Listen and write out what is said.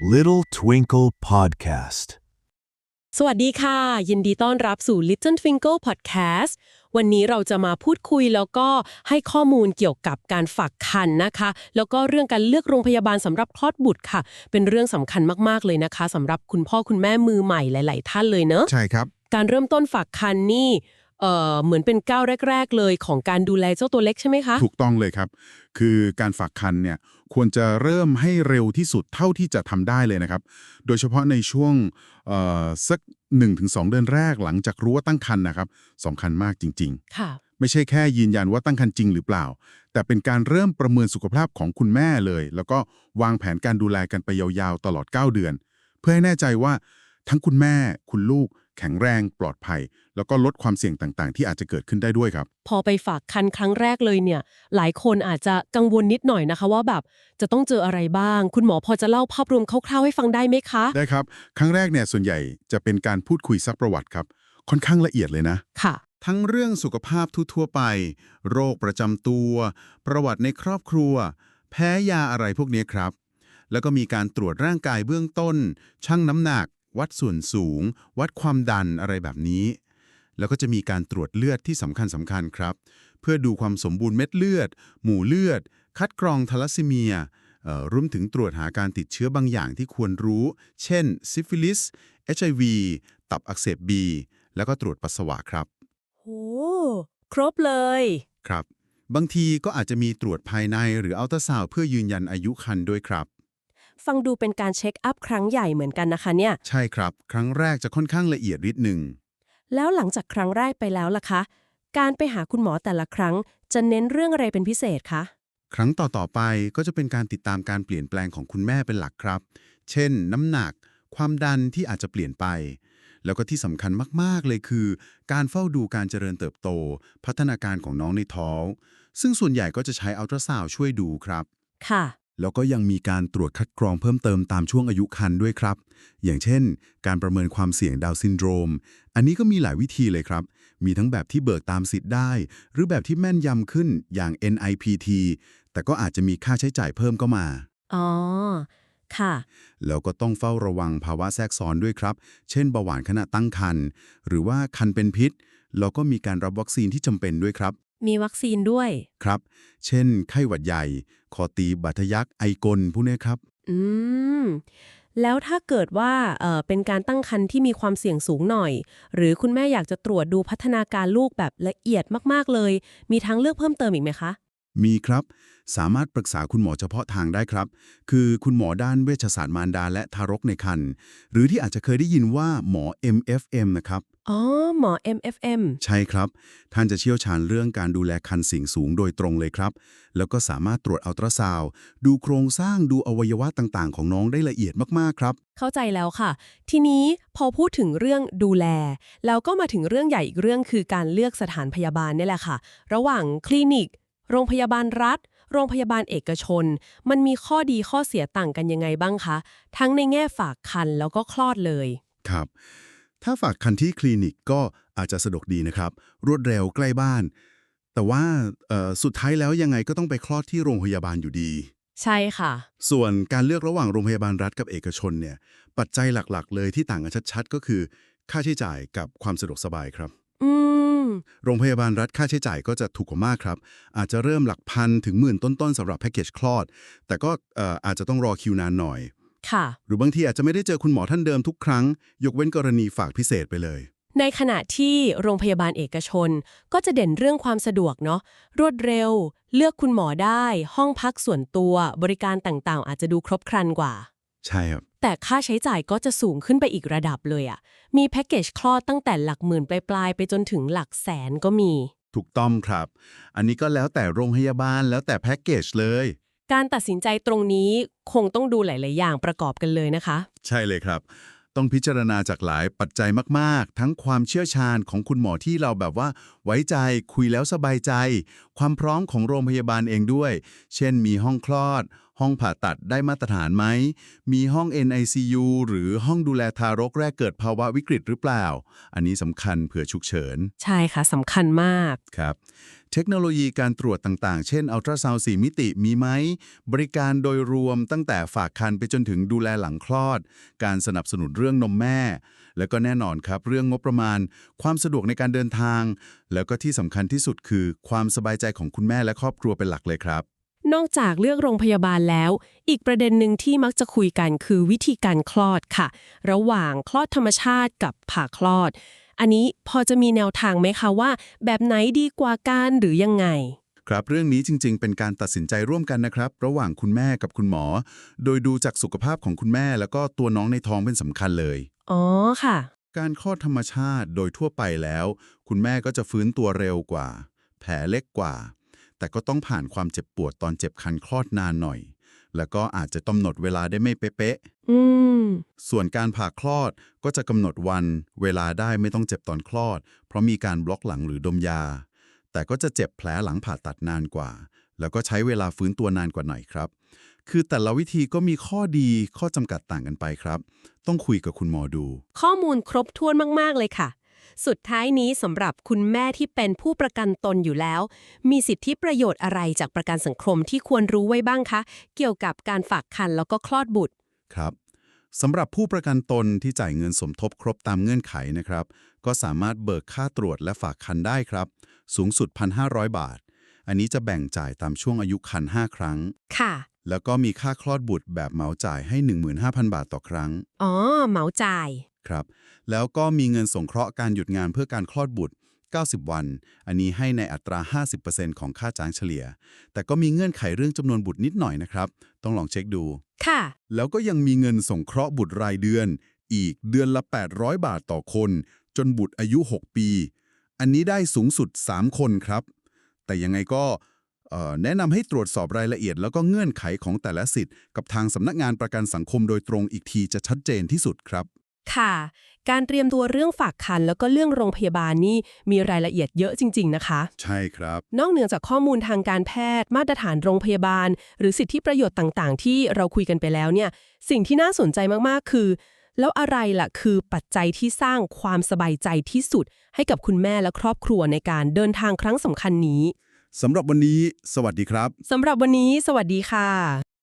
Little Twinkle Podcast สวัสดีค่ะ ยินดีต้อนรับสู่ Little Twinkle Podcast วันนี้เราจะมาพูดคุยแล้วก็ให้ข้อมูลเกี่ยวกับการฝากคันนะคะ แล้วก็เรื่องการเลือกโรงพยาบาลสำหรับคลอดบุตรค่ะ เป็นเรื่องสำคัญมากๆเลยนะคะสำหรับคุณพ่อคุณแม่มือใหม่หลาย ๆ ท่านเลยเนอะ ใช่ครับ การเริ่มต้นฝากคันนี่ เอ่อเหมือนเป็นก้าวแรก ๆ เลยของการดูแลเจ้าตัวเล็กใช่ไหมคะ ถูกต้องเลยครับ คือการฝากคันเนี่ยควรจะเริ่มให้เร็วที่สุดเท่าที่จะทำได้เลยนะครับ โดยเฉพาะในช่วงเอ่อสัก 1-2 เดือนแรกหลังจากรู้ว่าตั้งครรภ์นะครับสำคัญมากจริงค่ะๆไม่ใช่แค่ยืนยันว่าตั้งครรภ์จริงหรือเปล่า แต่เป็นการเริ่มประเมินสุขภาพของคุณแม่เลย แล้วก็วางแผนการดูแลกันไปยาวๆ ตลอด 9 เดือน เพื่อให้แน่ใจว่าทั้งคุณแม่ คุณลูก แข็งแรงปลอดภัย แล้วก็ลดความเสี่ยงต่างๆ ที่อาจจะเกิดขึ้นได้ด้วยครับ พอไปฝากคันครั้งแรกเลยเนี่ย หลายคนอาจจะกังวลนิดหน่อยนะคะ ว่าแบบจะต้องเจออะไรบ้าง คุณหมอพอจะเล่าภาพรวมคร่าวๆให้ฟังได้ไหมคะ ได้ครับ ครั้งแรกเนี่ยส่วนใหญ่จะเป็นการพูดคุยซักประวัติครับค่อนข้างละเอียดเลยนะค่ะ ทั้งเรื่องสุขภาพทั่วๆไป โรคประจำตัว ประวัติในครอบครัว แพ้ยาอะไรพวกนี้ครับ แล้วก็มีการตรวจร่างกายเบื้องต้น ชั่งน้ำหนัก วัดส่วนสูง วัดความดันอะไรแบบนี้ แล้วก็จะมีการตรวจเลือดที่สำคัญสำคัญครับ เพื่อดูความสมบูรณ์เม็ดเลือด หมู่เลือด คัดกรองทาลัสซีเมียเอ่อรวมถึงตรวจหาการติดเชื้อบางอย่างที่ควรรู้ เช่น ซิฟิลิส HIV ตับอักเสบ B แล้วก็ตรวจปัสสาวะครับโหครบเลย ครับ บางทีก็อาจจะมีตรวจภายในหรืออัลตราซาวด์เพื่อยืนยันอายุครรภ์ด้วยครับ ฟังดูเป็นการเช็คอัพครั้งใหญ่เหมือนกันนะคะเนี่ย ใช่ครับ ครั้งแรกจะค่อนข้างละเอียดนิดหนึ่ง แล้วหลังจากครั้งแรกไปแล้วล่ะคะ การไปหาคุณหมอแต่ละครั้ง จะเน้นเรื่องอะไรเป็นพิเศษคะ ครั้งต่อๆไปก็จะเป็นการติดตามการเปลี่ยนแปลงของคุณแม่เป็นหลักครับ เช่น น้ำหนัก ความดันที่อาจจะเปลี่ยนไป แล้วก็ที่สำคัญมากๆเลยคือ การเฝ้าดูการเจริญเติบโต พัฒนาการของน้องในท้องซึ่งส่วนใหญ่ก็จะใช้อัลตราซาวด์ช่วยดูครับ ค่ะ แล้วก็ยังมีการตรวจคัดกรองเพิ่มเติมตามช่วงอายุครรภ์ด้วยครับ อย่างเช่น การประเมินความเสี่ยงดาวน์ซินโดรม อันนี้ก็มีหลายวิธีเลยครับ มีทั้งแบบที่เบิกตามสิทธิ์ได้ หรือแบบที่แม่นยำขึ้นอย่าง NIPT แต่ก็อาจจะมีค่าใช้จ่ายเพิ่มก็มา อ๋อ ค่ะ แล้วก็ต้องเฝ้าระวังภาวะแทรกซ้อนด้วยครับ เช่นเบาหวานขณะตั้งครรภ์หรือว่าคันเป็นพิษ แล้วก็มีการรับวัคซีนที่จำเป็นด้วยครับ มีวัคซีนด้วย ครับ เช่น ไข้หวัดใหญ่ คอตีบบัตยักษ์ไอกลพวกนี้ครับ อืม แล้วถ้าเกิดว่าเอ่อเป็นการตั้งครรภ์ที่มีความเสี่ยงสูงหน่อย หรือคุณแม่อยากจะตรวจดูพัฒนาการลูกแบบละเอียดมากๆเลย มีทางเลือกเพิ่มเติมอีกไหมคะ มีครับ สามารถปรึกษาคุณหมอเฉพาะทางได้ครับ คือคุณหมอด้านเวชศาสตร์มารดาและทารกในครรภ์หรือที่อาจจะเคยได้ยินว่าหมอ MFM นะครับ อ๋อ หมอ MFM ใช่ครับ ท่านจะเชี่ยวชาญเรื่องการดูแลคันสิ่งสูงโดยตรงเลยครับ แล้วก็สามารถตรวจอัลตราซาวด์ดูโครงสร้างดูอวัยวะต่างๆ ของน้องได้ละเอียดมากๆครับ เข้าใจแล้วค่ะ ทีนี้พอพูดถึงเรื่องดูแล แล้วก็มาถึงเรื่องใหญ่อีกเรื่องคือการเลือกสถานพยาบาลนี่แหละค่ะ ระหว่างคลินิก โรงพยาบาลรัฐ โรงพยาบาลเอกชน มันมีข้อดีข้อเสียต่างกันยังไงบ้างคะ ทั้งในแง่ฝากคันแล้วก็คลอดเลย ครับ ถ้าฝากคันที่คลินิกก็อาจจะสะดวกดีนะครับ รวดเร็วใกล้บ้าน แต่ว่าเอ่อสุดท้ายแล้วยังไงก็ต้องไปคลอดที่โรงพยาบาลอยู่ดี ใช่ค่ะ ส่วนการเลือกระหว่างโรงพยาบาลรัฐกับเอกชนเนี่ยปัจจัยหลักๆ เลยที่ต่างกันชัดๆ ก็คือ ค่าใช้จ่ายกับความสะดวกสบายครับ อืม โรงพยาบาลรัฐค่าใช้จ่ายก็จะถูกกว่ามากครับ อาจจะเริ่มหลักพันถึงหมื่นต้นๆสำหรับแพ็กเกจคลอด แต่ก็เอ่ออาจจะต้องรอคิวนานหน่อย ค่ะ หรือบางทีอาจจะไม่ได้เจอคุณหมอท่านเดิมทุกครั้ง ยกเว้นกรณีฝากพิเศษไปเลย ในขณะที่โรงพยาบาลเอกชน ก็จะเด่นเรื่องความสะดวกเนาะรวดเร็ว เลือกคุณหมอได้ ห้องพักส่วนตัว บริการต่างๆ อาจจะดูครบครันกว่า ใช่ครับ แต่ค่าใช้จ่ายก็จะสูงขึ้นไปอีกระดับเลยอะมีแพ็กเกจคลอดตั้งแต่หลักหมื่นปลายๆ ไปจนถึงหลักแสนก็มี ถูกต้องครับ อันนี้ก็แล้วแต่โรงพยาบาลแล้วแต่แพ็กเกจเลย การตัดสินใจตรงนี้คงต้องดูหลาย ๆ อย่างประกอบกันเลยนะคะ ใช่เลยครับ ต้องพิจารณาจากหลายปัจจัยมาก ๆ ทั้งความเชี่ยวชาญของคุณหมอที่เราแบบว่า ไว้ใจคุยแล้วสบายใจ ความพร้อมของโรงพยาบาลเองด้วย เช่น มีห้องคลอด ห้องผ่าตัดได้มาตรฐานไหม มีห้อง NICU หรือห้องดูแลทารกแรกเกิดภาวะวิกฤตหรือเปล่า อันนี้สำคัญเผื่อฉุกเฉิน ใช่ค่ะสำคัญมาก ครับ เทคโนโลยีการตรวจต่างๆ เช่นอัลตราซาวด์4มิติมีไหม บริการโดยรวมตั้งแต่ฝากคันไปจนถึงดูแลหลังคลอด การสนับสนุนเรื่องนมแม่ แล้วก็แน่นอนครับ เรื่องงบประมาณ ความสะดวกในการเดินทาง แล้วก็ที่สำคัญที่สุดคือ ความสบายใจของคุณแม่และครอบครัวเป็นหลักเลยครับ นอกจากเลือกโรงพยาบาลแล้ว อีกประเด็นหนึ่งที่มักจะคุยกันคือวิธีการคลอดค่ะ ระหว่างคลอดธรรมชาติกับผ่าคลอด อันนี้พอจะมีแนวทางไหมคะว่า แบบไหนดีกว่ากันหรือยังไง ครับเรื่องนี้จริง ๆ เป็นการตัดสินใจร่วมกันนะครับ ระหว่างคุณแม่กับคุณหมอ โดยดูจากสุขภาพของคุณแม่ แล้วก็ตัวน้องในท้องเป็นสำคัญเลย อ๋อค่ะ การคลอดธรรมชาติโดยทั่วไปแล้ว คุณแม่ก็จะฟื้นตัวเร็วกว่า แผลเล็กกว่า แต่ก็ต้องผ่านความเจ็บปวดตอนเจ็บคันคลอดนานหน่อย แล้วก็อาจจะกำหนดเวลาได้ไม่เป๊ะอืมๆส่วนการผ่าคลอดก็จะกำหนดวัน เวลาได้ไม่ต้องเจ็บตอนคลอด เพราะมีการบล็อกหลังหรือดมยา แต่ก็จะเจ็บแผลหลังผ่าตัดนานกว่า แล้วก็ใช้เวลาฟื้นตัวนานกว่าหน่อยครับ คือแต่ละวิธีก็มีข้อดีข้อจำกัดต่างกันไปครับ ต้องคุยกับคุณหมอดู ข้อมูลครบถ้วนมากๆเลยค่ะ สุดท้ายนี้สำหรับคุณแม่ที่เป็นผู้ประกันตนอยู่แล้ว มีสิทธิประโยชน์อะไรจากประกันสังคมที่ควรรู้ไว้บ้างคะ เกี่ยวกับการฝากคันแล้วก็คลอดบุตรครับสำหรับผู้ประกันตนที่จ่ายเงินสมทบครบตามเงื่อนไขนะครับ ก็สามารถเบิกค่าตรวจและฝากคันได้ครับ สูงสุด 1,500 บาท อันนี้จะแบ่งจ่ายตามช่วงอายุคัน 5 ครั้ง ค่ะ แล้วก็มีค่าคลอดบุตรแบบเหมาจ่ายให้ 15,000 บาทต่อครั้ง อ๋อ เหมาจ่าย ครับ แล้วก็มีเงินสงเคราะห์การหยุดงานเพื่อการคลอดบุตร 90 วัน อันนี้ให้ในอัตรา 50%ของค่าจ้างเฉลี่ย แต่ก็มีเงื่อนไขเรื่องจำนวนบุตรนิดหน่อยนะครับ ต้องลองเช็คดู ค่ะ แล้วก็ยังมีเงินสงเคราะห์บุตรรายเดือน อีกเดือนละ 800 บาทต่อคน จนบุตรอายุ 6 ปี อันนี้ได้สูงสุด 3 คนครับ แต่ยังไงก็เอ่อ แนะนำให้ตรวจสอบรายละเอียดแล้วก็เงื่อนไขของแต่ละสิทธิ์ กับทางสำนักงานประกันสังคมโดยตรงอีกทีจะชัดเจนที่สุดครับ ค่ะ การเตรียมตัวเรื่องฝากคันแล้วก็เรื่องโรงพยาบาลนี่มีรายละเอียดเยอะจริง ๆ นะคะ ใช่ครับ นอกเหนือจากข้อมูลทางการแพทย์ มาตรฐานโรงพยาบาล หรือสิทธิประโยชน์ต่างๆ ที่เราคุยกันไปแล้วเนี่ย สิ่งที่น่าสนใจมากๆ คือ แล้วอะไรล่ะคือปัจจัยที่สร้างความสบายใจที่สุด ให้กับคุณแม่และครอบครัวในการเดินทางครั้งสำคัญนี้ สำหรับวันนี้ สวัสดีครับ สำหรับวันนี้ สวัสดีค่ะ